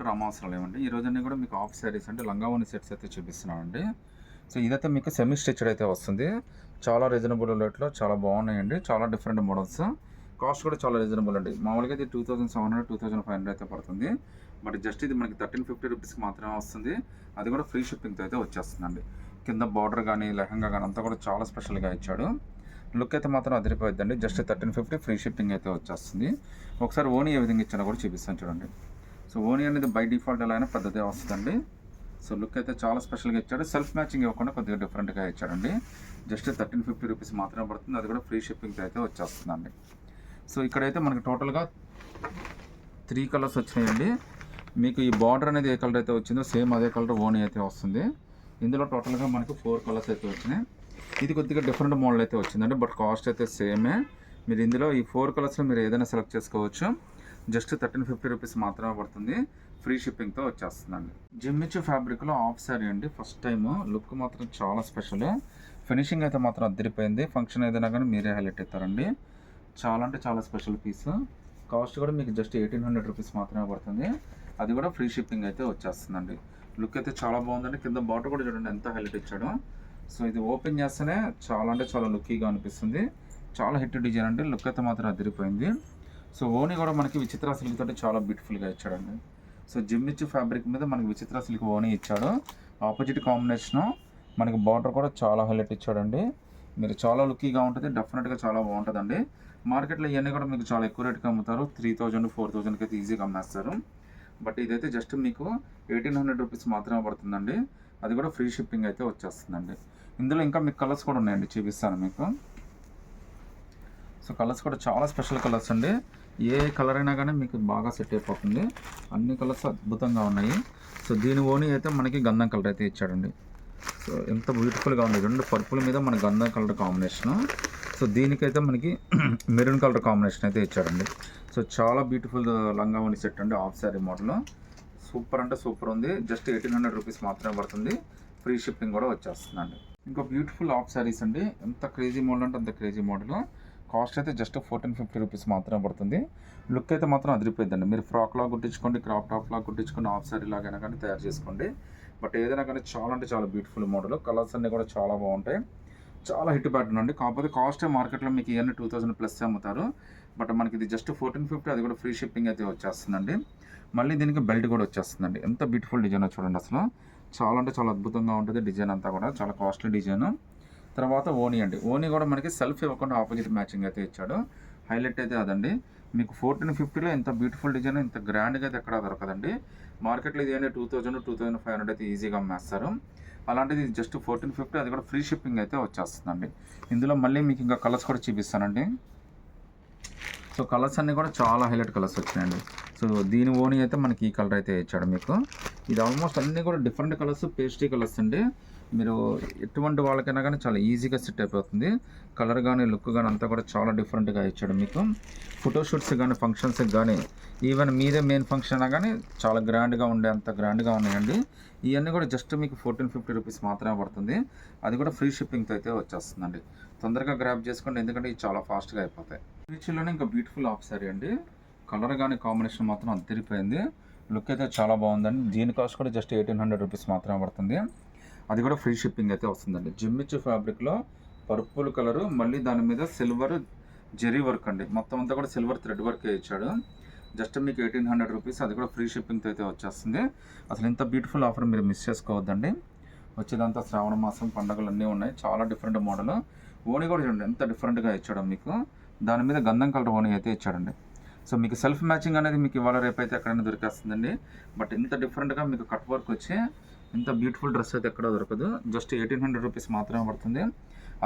తీసుకుంటే రామావసరం ఈ రోజన్నీ కూడా మీకు ఆఫ్ శారీస్ అంటే లంగావని సెట్స్ అయితే చూపిస్తున్నామండి. సో ఇదైతే మీకు సెమీ స్టిచ్డ్ అయితే వస్తుంది. చాలా రీజనబుల్ రేట్లో చాలా బాగున్నాయండి. చాలా డిఫరెంట్ మోడల్స్ కాస్ట్ కూడా చాలా రీజనబుల్ అండి. మామూలుగా అయితే two thousand seven hundred two thousand five hundred అయితే పడుతుంది. బట్ జస్ట్ ఇది మనకి థర్టీన్ ఫిఫ్టీ రూపీస్కి మాత్రమే వస్తుంది. అది కూడా ఫ్రీ షిప్పింగ్తో అయితే వచ్చేస్తుందండి. కింద బార్డర్ కానీ లెహంగా కానీ అంతా కూడా చాలా స్పెషల్గా ఇచ్చాడు. లుక్ అయితే మాత్రం అదిరిపోద్దండి just thirteen fifty free shipping అయితే వచ్చేస్తుంది. ఒకసారి ఓనీ ఏ విధంగా ఇచ్చినా కూడా చూపిస్తాను చూడండి. సో ఓనీ అనేది బై డిఫాల్ట్ ఎలా అయినా పెద్దదే వస్తుందండి. సో లుక్ అయితే చాలా స్పెషల్గా ఇచ్చాడు. సెల్ఫ్ మ్యాచింగ్ ఇవ్వకుండా కొద్దిగా డిఫరెంట్గా ఇచ్చాడండి. జస్ట్ థర్టీన్ ఫిఫ్టీ రూపీస్ మాత్రమే పడుతుంది. అది కూడా ఫ్రీ షిప్పింగ్తో అయితే వచ్చేస్తుందండి. సో ఇక్కడైతే మనకి టోటల్గా త్రీ కలర్స్ వచ్చినాయండి. మీకు ఈ బార్డర్ అనేది ఏ కలర్ అయితే వచ్చిందో సేమ్ అదే కలర్ ఓనీ అయితే వస్తుంది. ఇందులో టోటల్గా మనకు ఫోర్ కలర్స్ అయితే వచ్చినాయి. ఇది కొద్దిగా డిఫరెంట్ మోడల్ అయితే వచ్చిందండి. బట్ కాస్ట్ అయితే సేమే. మీరు ఇందులో ఈ ఫోర్ కలర్స్లో మీరు ఏదైనా సెలెక్ట్ చేసుకోవచ్చు. జస్ట్ థర్టీన్ ఫిఫ్టీ రూపీస్ మాత్రమే పడుతుంది. ఫ్రీ షిప్పింగ్తో వచ్చేస్తుందండి. జిమ్మిచ్చు ఫ్యాబ్రిక్లో ఆఫ్ శారీ అండి. ఫస్ట్ టైం లుక్ మాత్రం చాలా స్పెషల్. ఫినిషింగ్ అయితే మాత్రం అద్దరిపోయింది. ఫంక్షన్ ఏదైనా కానీ మీరే హైలైట్ అవుతారండి. చాలా అంటే చాలా స్పెషల్ పీస్. కాస్ట్ కూడా మీకు జస్ట్ ఎయిటీన్ హండ్రెడ్ రూపీస్ మాత్రమే పడుతుంది. అది కూడా ఫ్రీ షిప్పింగ్ అయితే వచ్చేస్తుందండి. లుక్ అయితే చాలా బాగుందండి. కింద బాటర్ కూడా చూడండి ఎంత హైలైట్ ఇచ్చాడో. సో ఇది ఓపెన్ చేస్తేనే చాలా అంటే చాలా లుక్కీగా అనిపిస్తుంది. చాలా హిట్ డిజైన్ అండి. లుక్ అయితే మాత్రం అదిరిపోయింది సో ఓని కూడా మనకి విచిత్ర సిల్క్ తోటి చాలా బ్యూటిఫుల్గా ఇచ్చాడండి. సో జిమ్ ఇచ్చి ఫ్యాబ్రిక్ మీద మనకి విచిత్ర సిల్క్ ఓని ఇచ్చాడు. ఆపోజిట్ కాంబినేషన్ మనకి బార్డర్ కూడా చాలా హైలైట్ ఇచ్చాడండి. మీరు చాలా లుక్కీగా ఉంటుంది డెఫినెట్గా చాలా బాగుంటుందండి. మార్కెట్లో ఇవన్నీ కూడా మీకు చాలా ఎక్కువ రేట్కి అమ్ముతారు. త్రీ థౌజండ్ ఫోర్ థౌజండ్కి అయితే ఈజీగా అమ్మేస్తారు. బట్ ఇదైతే జస్ట్ మీకు ఎయిటీన్ హండ్రెడ్ రూపీస్ మాత్రమే పడుతుందండి. అది కూడా ఫ్రీ షిప్పింగ్ అయితే వచ్చేస్తుందండి. ఇందులో ఇంకా మీకు కలర్స్ కూడా ఉన్నాయండి చూపిస్తాను మీకు. సో కలర్స్ కూడా చాలా స్పెషల్ కలర్స్ అండి. ఏ కలర్ అయినా కానీ మీకు బాగా సెట్ అయిపోతుంది. అన్ని కలర్స్ అద్భుతంగా ఉన్నాయి. సో దీని ఓని అయితే మనకి గంధం కలర్ అయితే ఇచ్చాడండి. సో ఎంత బ్యూటిఫుల్గా ఉంది. రెండు పర్పుల్ మీద మన గంధం కలర్ కాంబినేషన్. సో దీనికైతే మనకి మెరూన్ కలర్ కాంబినేషన్ అయితే ఇచ్చాడండి. సో చాలా బ్యూటిఫుల్ లంగా ఉండి సెట్ అండి ఆఫ్ శారీ మోడల్. సూపర్ అంటే సూపర్ ఉంది. జస్ట్ ఎయిటీన్ హండ్రెడ్ రూపీస్ మాత్రమే పడుతుంది. ఫ్రీ షిప్పింగ్ కూడా వచ్చేస్తుందండి. ఇంకా బ్యూటిఫుల్ ఆఫ్ శారీస్ అండి. ఎంత క్రేజీ మోడల్ అంటే అంత క్రేజీ మోడల్ కాస్ట్ అయితే జస్ట్ ఫోర్టీన్ ఫిఫ్టీ రూపీస్ మాత్రమే పడుతుంది. లుక్ అయితే మాత్రం అదిరిపోయిందండి. మీరు ఫ్రాక్లా కుట్టించుకోండి క్రాప్ టాప్లా కుట్టించుకోండి హాఫ్ శారీ లాగైనా కానీ తయారు చేసుకోండి. బట్ ఏదైనా కానీ చాలా అంటే చాలా బ్యూటిఫుల్ మోడల్ కలర్స్ అన్నీ కూడా చాలా బాగుంటాయి. చాలా హిట్ ప్యాటర్న్ అండి. కాకపోతే కాస్ట్ మార్కెట్లో మీకు ఇవన్నీ టూ థౌసండ్ ప్లస్ అమ్ముతారు. బట్ మనకి ఇది జస్ట్ ఫోర్టీన్ ఫిఫ్టీ అది కూడా ఫ్రీ షిప్పింగ్ అయితే వచ్చేస్తుందండి. మళ్ళీ దీనికి బెల్ట్ కూడా వచ్చేస్తుందండి. ఎంత బ్యూటిఫుల్ డిజైన్ చూడండి అసలు. చాలా అంటే చాలా అద్భుతంగా ఉంటుంది డిజైన్ అంతా కూడా. చాలా కాస్ట్లీ డిజైన్ తర్వాత ఓనీ అండి. ఓనీ కూడా మనకి సెల్ఫ్ ఇవ్వకుండా ఆపోజిట్ మ్యాచింగ్ అయితే ఇచ్చాడు. హైలైట్ అయితే అదండి. మీకు ఫోర్టీన్ ఫిఫ్టీలో ఇంత బ్యూటిఫుల్ డిజైన్ ఇంత గ్రాండ్గా అయితే ఎక్కడ దొరకదండి. మార్కెట్లో ఇది two thousand two thousand five hundred అయితే ఈజీగా అమ్మేస్తారు. అలాంటిది జస్ట్ ఫోర్టీన్ ఫిఫ్టీ అది కూడా ఫ్రీ షిప్పింగ్ అయితే వచ్చేస్తుందండి. ఇందులో మళ్ళీ మీకు ఇంకా కలర్స్ కూడా చూపిస్తానండి. సో కలర్స్ అన్నీ కూడా చాలా హైలైట్ కలర్స్ వచ్చినాయండి. సో దీని ఓని అయితే మనకి ఈ కలర్ అయితే ఇచ్చాడు మీకు. ఇది ఆల్మోస్ట్ అన్నీ కూడా డిఫరెంట్ కలర్స్ పేస్ట్రీ కలర్స్ అండి. మీరు ఎటువంటి వాళ్ళకైనా కానీ చాలా ఈజీగా సెట్ అయిపోతుంది. కలర్ కానీ లుక్ కానీ అంతా కూడా చాలా డిఫరెంట్గా ఇచ్చాడు మీకు. ఫోటోషూట్స్ కానీ ఫంక్షన్స్కి కానీ ఈవెన్ మీదే మెయిన్ ఫంక్షన్ అయినా కానీ చాలా గ్రాండ్గా ఉండే అంత గ్రాండ్గా ఉన్నాయండి. ఇవన్నీ కూడా జస్ట్ మీకు ఫోర్టీన్ ఫిఫ్టీ రూపీస్ మాత్రమే పడుతుంది. అది కూడా ఫ్రీ షిప్పింగ్తో అయితే వచ్చేస్తుందండి. తొందరగా గ్రాప్ చేసుకోండి ఎందుకంటే ఇవి చాలా ఫాస్ట్గా అయిపోతాయి. రీచ్లోనే ఇంకా బ్యూటిఫుల్ ఆఫ్ సారీ అండి. కలర్ కానీ కాంబినేషన్ మాత్రం అద్దరిపోయింది. లుక్ అయితే చాలా బాగుందండి. దీని కాస్ట్ కూడా జస్ట్ ఎయిటీన్ హండ్రెడ్ రూపీస్ మాత్రమే పడుతుంది. అది కూడా ఫ్రీ షిప్పింగ్ అయితే వస్తుందండి. జిమ్మిచ్చు ఫ్యాబ్రిక్లో పర్పుల్ కలరు మళ్ళీ దాని మీద సిల్వర్ జెరీ వర్క్ అండి. మొత్తం అంతా కూడా సిల్వర్ థ్రెడ్ వర్క్ ఇచ్చాడు. జస్ట్ మీకు ఎయిటీన్ హండ్రెడ్ రూపీస్ అది కూడా ఫ్రీ షిప్పింగ్తో అయితే వచ్చేస్తుంది. అసలు ఇంత బ్యూటిఫుల్ ఆఫర్ మీరు మిస్ చేసుకోవద్దండి. వచ్చేదంతా శ్రావణ మాసం పండుగలు అన్నీ ఉన్నాయి. చాలా డిఫరెంట్ మోడల్ ఓని కూడా చూడండి ఎంత డిఫరెంట్గా ఇచ్చాడు మీకు. దాని మీద గంధం కలర్ ఓని అయితే ఇచ్చాడండి. సో మీకు సెల్ఫ్ మ్యాచింగ్ అనేది మీకు ఇవాళ రేపైతే ఎక్కడైనా దొరికేస్తుందండి. బట్ ఇంత డిఫరెంట్గా మీకు కట్ వర్క్ వచ్చి ఇంత బ్యూటిఫుల్ డ్రెస్ అయితే ఎక్కడ దొరకదు. జస్ట్ ఎయిటీన్ హండ్రెడ్ రూపీస్ మాత్రమే పడుతుంది.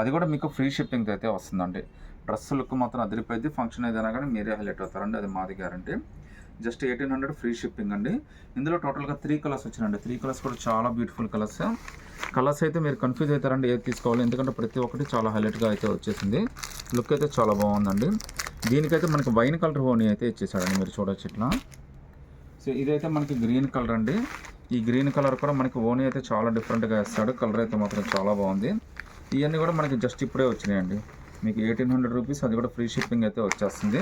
అది కూడా మీకు ఫ్రీ షిప్పింగ్ అయితే వస్తుందండి. డ్రెస్ లుక్ మాత్రం అదిరిపోయింది. ఫంక్షన్ ఏదైనా కానీ మీరే హైలైట్ అవుతారండి. అది మాది guarantee. Just eighteen hundred free shipping అండి. ఇందులో టోటల్గా త్రీ కలర్స్ వచ్చినాయండి. త్రీ కలర్స్ కూడా చాలా బ్యూటిఫుల్ కలర్స్. కలర్స్ అయితే మీరు కన్ఫ్యూజ్ అవుతారండి. ఏది తీసుకోవాలి? ఎందుకంటే ప్రతి ఒక్కటి చాలా హైలైట్గా అయితే వచ్చేసింది. లుక్ అయితే చాలా బాగుందండి. దీనికైతే మనకి వైన్ కలర్ హోనీ అయితే ఇచ్చేసాడండి మీరు చూడొచ్చు ఇట్లా సో ఇదైతే మనకి గ్రీన్ కలర్ అండి. ఈ గ్రీన్ కలర్ కూడా మనకి ఓనీ అయితే చాలా డిఫరెంట్గా వేస్తాడు. కలర్ అయితే మాత్రం చాలా బాగుంది. ఇవన్నీ కూడా మనకి జస్ట్ ఇప్పుడే వచ్చినాయండి. మీకు ఎయిటీన్ హండ్రెడ్ రూపీస్ అది కూడా ఫ్రీ షిప్పింగ్ అయితే వచ్చేస్తుంది.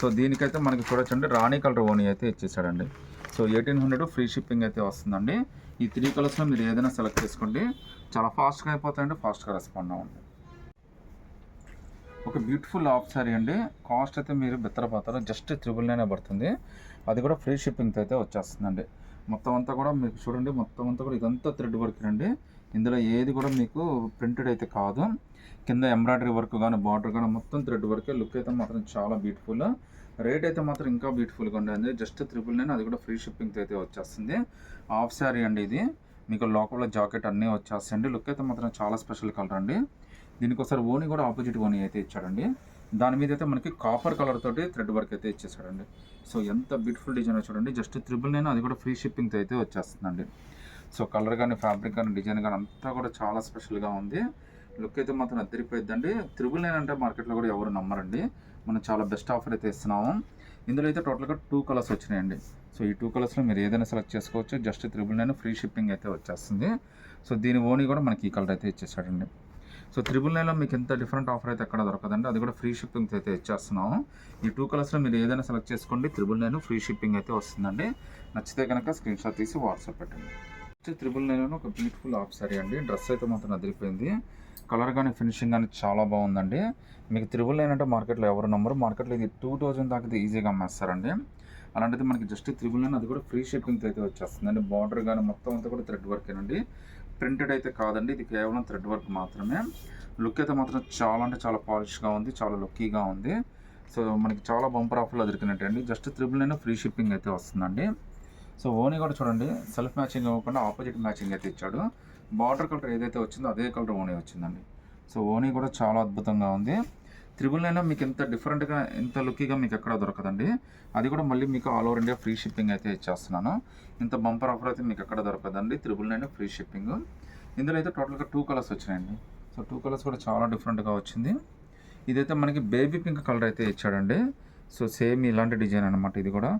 సో దీనికైతే మనకి చూడొచ్చండి రాణి కలర్ ఓనీ అయితే ఇచ్చేసాడండి. So eighteen hundred free shipping అయితే వస్తుందండి. ఈ త్రీ కలర్స్లో మీరు ఏదైనా సెలెక్ట్ చేసుకోండి. చాలా ఫాస్ట్గా అయిపోతాయండి ఫాస్ట్గా రెస్పాండ్ అవ్వండి. ఒక బ్యూటిఫుల్ ఆఫ్ సారీ అండి. కాస్ట్ అయితే మీరు బెత్తరపోతారు. జస్ట్ త్రిబుల్ నైన్ పడుతుంది. అది కూడా ఫ్రీ షిప్పింగ్తో అయితే వచ్చేస్తుందండి. మొత్తం అంతా కూడా మీకు చూడండి మొత్తం అంతా కూడా ఇదంతా థ్రెడ్ వర్క్ అండి ఇందులో ఏది కూడా మీకు ప్రింటెడ్ అయితే కాదు. కింద ఎంబ్రాయిడరీ వర్క్ కానీ బార్డర్ కానీ మొత్తం థ్రెడ్ వర్కే లుక్ అయితే మాత్రం చాలా బ్యూటిఫుల్ రేట్ అయితే మాత్రం ఇంకా బ్యూటిఫుల్గా ఉండేది జస్ట్ త్రిపుల్ నైన్ అది కూడా ఫ్రీ షిప్పింగ్తో అయితే వచ్చేస్తుంది. హాఫ్ శారీ అండి ఇది. మీకు లోపల జాకెట్ అన్నీ వచ్చేస్తాయండి. లుక్ అయితే మాత్రం చాలా స్పెషల్ కలర్ అండి. దీనికి ఒకసారి ఓని కూడా ఆపోజిట్ ఓని అయితే ఇచ్చాడండి. దాని మీద అయితే మనకి కాపర్ కలర్ తోటి థ్రెడ్ వర్క్ అయితే ఇచ్చేసాడండి. సో ఎంత బ్యూటిఫుల్ డిజైన్ చూడండి జస్ట్ త్రిబుల్ నైన్ అది కూడా ఫ్రీ షిప్పింగ్తో అయితే వచ్చేస్తుందండి. సో కలర్ కానీ ఫ్యాబ్రిక్ కానీ డిజైన్ కానీ అంతా కూడా చాలా స్పెషల్గా ఉంది. లుక్ అయితే మాత్రం అద్దరిపోయిద్దండి. త్రిబుల్ నైన్ అంటే మార్కెట్లో కూడా ఎవరు నమ్మరండి. మనం చాలా బెస్ట్ ఆఫర్ అయితే ఇస్తున్నాము. ఇందులో అయితే టోటల్గా టూ కలర్స్ వచ్చినాయండి. సో ఈ టూ కలర్స్లో మీరు ఏదైనా సెలెక్ట్ చేసుకోవచ్చు. Just triple nine free shipping అయితే వచ్చేస్తుంది. సో దీని ఓని కూడా మనకి ఈ కలర్ అయితే ఇచ్చేసాడండి. సో త్రిబుల్ నైన్లో మీకు ఎంత డిఫరెంట్ ఆఫర్ అయితే ఎక్కడ దొరకదండి అది కూడా ఫ్రీ షిప్పింగ్ అయితే ఇచ్చేస్తున్నాం. ఈ టూ కలర్స్లో మీరు ఏదైనా సెలెక్ట్ చేసుకోండి త్రిబుల్ నైన్ ఫ్రీ షిప్పింగ్ అయితే వస్తుందండి. నచ్చితే కనుక స్క్రీన్ షాట్ తీసి వాట్సాప్ పెట్టండి. నెక్స్ట్ త్రిబుల్ నైన్ ఒక బ్యూటిఫుల్ ఆఫ్ సారీ అండి డ్రెస్ అయితే మాత్రం అదిరిపోయింది. కలర్ కానీ ఫినిషింగ్ కానీ చాలా బాగుందండి. మీకు త్రిబుల్ నైన్ అంటే మార్కెట్లో ఎవరు నమ్మరు మార్కెట్లో ఇది టూ థౌజండ్ దాకా ఈజీగా అమ్మేస్తారండి. అలాంటిది మనకి జస్ట్ త్రిబుల్ నైన్ అది కూడా ఫ్రీ షిప్పింగ్ అయితే వచ్చేస్తుందండి. బార్డర్ కానీ మొత్తం అంతా కూడా థ్రెడ్ వర్క్ అండి ప్రింటెడ్ అయితే కాదండి. ఇది కేవలం థ్రెడ్ వర్క్ మాత్రమే. లుక్ అయితే మాత్రం చాలా అంటే చాలా పాలిష్గా ఉంది చాలా లుక్కీగా ఉంది. సో మనకి చాలా బంపర్ ఆఫర్లో దొరికినట్టు అండి just triple nine free shipping అయితే వస్తుందండి. సో ఓనీ కూడా చూడండి. సెల్ఫ్ మ్యాచింగ్ ఇవ్వకుండా ఆపోజిట్ మ్యాచింగ్ అయితే ఇచ్చాడు. బార్డర్ కలర్ ఏదైతే వచ్చిందో అదే కలర్ ఓనీ వచ్చిందండి. సో ఓనీ కూడా చాలా అద్భుతంగా ఉంది. త్రిబుల్ అయినా మీకు ఎంత డిఫరెంట్గా ఎంత లుక్కీగా మీకు ఎక్కడ దొరకదండి. అది కూడా మళ్ళీ మీకు all over India free shipping అయితే ఇచ్చేస్తున్నాను. ఇంత బంపర్ ఆఫర్ అయితే మీకు ఎక్కడ దొరకదండి. Triple nine free shipping. ఇందులో అయితే టోటల్గా టూ కలర్స్ వచ్చినాయండి. సో టూ కలర్స్ కూడా చాలా డిఫరెంట్గా వచ్చింది. ఇదైతే మనకి బేబీ పింక్ కలర్ అయితే ఇచ్చాడండి. సో సేమ్ ఇలాంటి డిజైన్ అనమాట ఇది కూడా.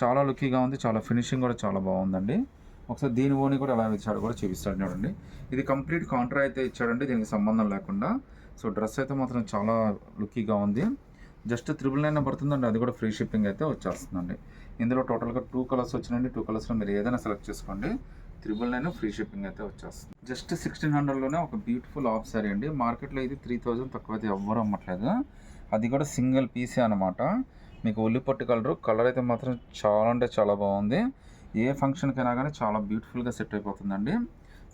చాలా లుక్కీగా ఉంది చాలా ఫినిషింగ్ కూడా చాలా బాగుందండి. ఒకసారి దీని ఓని కూడా ఎలా ఇచ్చాడో కూడా చూపిస్తాడు చూడండి. ఇది కంప్లీట్ కాంట్రా అయితే ఇచ్చాడండి దీనికి సంబంధం లేకుండా. సో డ్రెస్ అయితే మాత్రం చాలా లుక్కీగా ఉంది. జస్ట్ త్రిబుల్ నైన్ పడుతుందండి. అది కూడా ఫ్రీ షిప్పింగ్ అయితే వచ్చేస్తుందండి. ఇందులో టోటల్గా టూ కలర్స్ వచ్చినండి టూ కలర్స్లో మీరు ఏదైనా సెలెక్ట్ చేసుకోండి. త్రిబుల్ నైన్ ఫ్రీ షిప్పింగ్ అయితే వచ్చేస్తుంది. జస్ట్ సిక్స్టీన్ హండ్రెడ్లోనే ఒక బ్యూటిఫుల్ ఆఫ్ సారీ అండి. మార్కెట్లో ఇది త్రీ థౌజండ్ తక్కువ అయితే ఎవ్వరు అమ్మట్లేదు. అది కూడా సింగిల్ పీసే అనమాట మీకు ఉల్లి పట్టు కలరు. కలర్ అయితే మాత్రం చాలా అంటే చాలా బాగుంది. ఏ ఫంక్షన్కైనా కానీ చాలా బ్యూటిఫుల్గా సెట్ అయిపోతుందండి.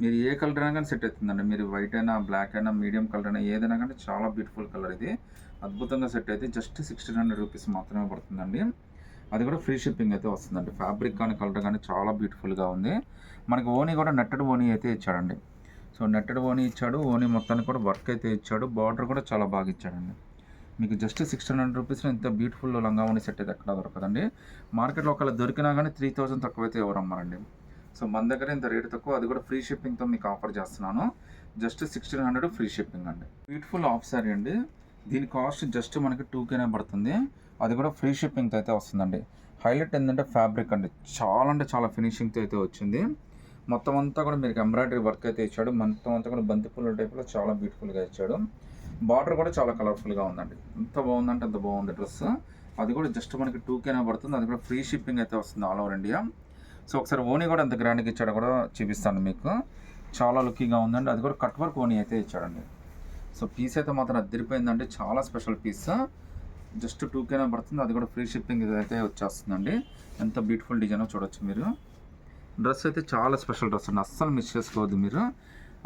మీరు ఏ కలర్ అయినా కానీ సెట్ అవుతుందండి. మీరు వైట్ అయినా బ్లాక్ అయినా మీడియం కలర్ అయినా ఏదైనా కానీ చాలా బ్యూటిఫుల్ కలర్ ఇది. అద్భుతంగా సెట్ అయితే జస్ట్ సిక్స్టీన్ హండ్రెడ్ రూపీస్ మాత్రమే పడుతుందండి. అది కూడా ఫ్రీ షిప్పింగ్ అయితే వస్తుందండి. ఫ్యాబ్రిక్ కానీ కలర్ కానీ చాలా బ్యూటిఫుల్గా ఉంది. మనకి ఓనీ కూడా నెట్టెడ్ ఓనీ అయితే ఇచ్చాడండి. సో నెట్టెడ్ ఓనీ ఇచ్చాడు. ఓనీ మొత్తానికి కూడా వర్క్ అయితే ఇచ్చాడు. బార్డర్ కూడా చాలా బాగా ఇచ్చాడండి. మీకు జస్ట్ సిక్స్టీన్ హండ్రెడ్ రూపీస్లో ఇంత బ్యూటిఫుల్ లంగా ఓనీ సెట్ అయితే ఎక్కడ దొరకదండి. మార్కెట్లో ఒకవేళ దొరికినా కానీ త్రీ థౌసండ్ తక్కువ అయితే ఎవరు సో మన దగ్గర ఇంత రేట్ తక్కువ అది కూడా ఫ్రీ షిప్పింగ్తో మీకు ఆఫర్ చేస్తున్నాను. Just sixteen hundred free shipping అండి. బ్యూటిఫుల్ ఆఫ్ సారీ అండి. దీని కాస్ట్ జస్ట్ మనకి టూ కేనే పడుతుంది. అది కూడా ఫ్రీ షిప్పింగ్తో అయితే వస్తుందండి. హైలైట్ ఏంటంటే ఫ్యాబ్రిక్ అండి. చాలా అంటే చాలా ఫినిషింగ్తో అయితే వచ్చింది. మొత్తం అంతా కూడా మీకు ఎంబ్రాయిడరీ వర్క్ అయితే ఇచ్చాడు. మొత్తం అంతా కూడా బంతిపూల టైప్లో చాలా బ్యూటిఫుల్గా ఇచ్చాడు. బార్డర్ కూడా చాలా కలర్ఫుల్గా ఉందండి. ఎంత బాగుందంటే అంత బాగుంది డ్రెస్. అది కూడా జస్ట్ మనకి టూ కేనే పడుతుంది. అది కూడా ఫ్రీ షిప్పింగ్ అయితే వస్తుంది ఆల్ ఓవర్ ఇండియా సో ఒకసారి ఓనీ కూడా ఎంత గ్రాండ్గా ఇచ్చాడో కూడా చూపిస్తాను మీకు. చాలా లుక్కింగ్గా ఉందండి. అది కూడా కట్ వర్క్ ఓనీ అయితే ఇచ్చాడండి. సో పీస్ అయితే మాత్రం అద్దరిపోయిందండి. చాలా స్పెషల్ పీస్. జస్ట్ టూ కేనే పడుతుంది. అది కూడా ఫ్రీ షిప్పింగ్ అయితే వచ్చేస్తుందండి. ఎంత బ్యూటిఫుల్ డిజైన్ చూడొచ్చు మీరు. డ్రెస్ అయితే చాలా స్పెషల్ డ్రెస్ అండి. అస్సలు మిస్ చేసుకోవద్దు మీరు.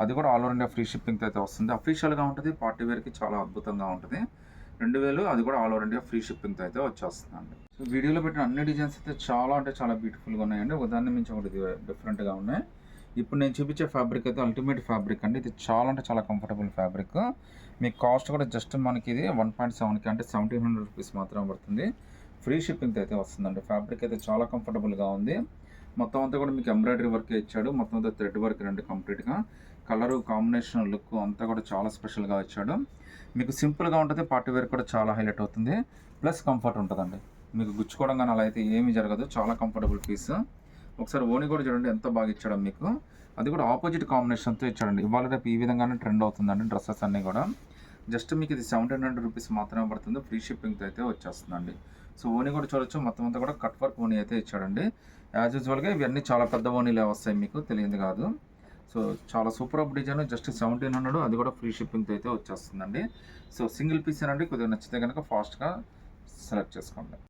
అది కూడా ఆల్ ఓవర్ ఇండియా ఫ్రీ షిప్పింగ్తో అయితే వస్తుంది. అఫీషియల్గా ఉంటుంది. పార్టీ వేర్కి చాలా అద్భుతంగా ఉంటుంది. రెండు వేలు అది కూడా ఆల్ ఓవర్ ఇండియా ఫ్రీ షిప్పింగ్తో అయితే వచ్చేస్తుందండి. సో వీడియోలో పెట్టిన అన్ని డిజైన్స్ అయితే చాలా అంటే చాలా బ్యూటిఫుల్గా ఉన్నాయండి. ఉదాహరణ మించి ఒకటి డిఫరెంట్గా ఉన్నాయి. ఇప్పుడు నేను చూపించే ఫ్యాబ్రిక్ అయితే అల్టిమేట్ ఫ్యాబ్రిక్ అండి. ఇది చాలా అంటే చాలా కంఫర్టబుల్ ఫ్యాబ్రిక్ మీకు కాస్ట్ కూడా జస్ట్ మనకి ఇది వన్ పాయింట్ సెవెన్కి అంటే సెవెంటీన్ హండ్రెడ్ రూపీస్ మాత్రమే పడుతుంది. ఫ్రీ షిప్పింగ్తో అయితే వస్తుందండి. ఫ్యాబ్రిక్ అయితే చాలా కంఫర్టబుల్గా ఉంది. మొత్తం అంతా కూడా మీకు ఎంబ్రాయిడరీ వర్క్ ఇచ్చాడు. మొత్తం అంతా థ్రెడ్ వర్క్ రండి కంప్లీట్గా కలరు కాంబినేషన్ లుక్ అంతా కూడా చాలా స్పెషల్గా ఇచ్చాడు. మీకు సింపుల్గా ఉంటుంది పార్టీ వేర్ కూడా చాలా హైలైట్ అవుతుంది. ప్లస్ కంఫర్ట్ ఉంటుందండి. మీకు గుచ్చుకోవడం కానీ అలా అయితే ఏమీ జరగదు. చాలా కంఫర్టబుల్ పీస్. ఒకసారి ఓని కూడా చూడండి ఎంత బాగా ఇచ్చాడు మీకు. అది కూడా ఆపోజిట్ కాంబినేషన్తో ఇచ్చాడండి. ఇవాళ రేపు ఈ విధంగానే ట్రెండ్ అవుతుందండి డ్రెస్సెస్ అన్నీ కూడా. జస్ట్ మీకు ఇది సెవెంటీన్ హండ్రెడ్ రూపీస్ మాత్రమే పడుతుంది. ఫ్రీ షిప్పింగ్తో అయితే వచ్చేస్తుందండి. సో ఓని కూడా చూడొచ్చు. మొత్తం అంతా కూడా కట్ వర్క్ ఓని అయితే ఇచ్చాడండి. యాజ్ యూజువల్గా ఇవన్నీ చాలా పెద్ద ఓనీలే వస్తాయి మీకు తెలియదు కాదు. సో చాలా super up design just seventeen hundred అది కూడా ఫ్రీ షిప్పింగ్తో అయితే వచ్చేస్తుందండి. సో సింగిల్ పీస్ అండి కొద్దిగా నచ్చితే కనుక ఫాస్ట్గా సెలెక్ట్ చేసుకోండి.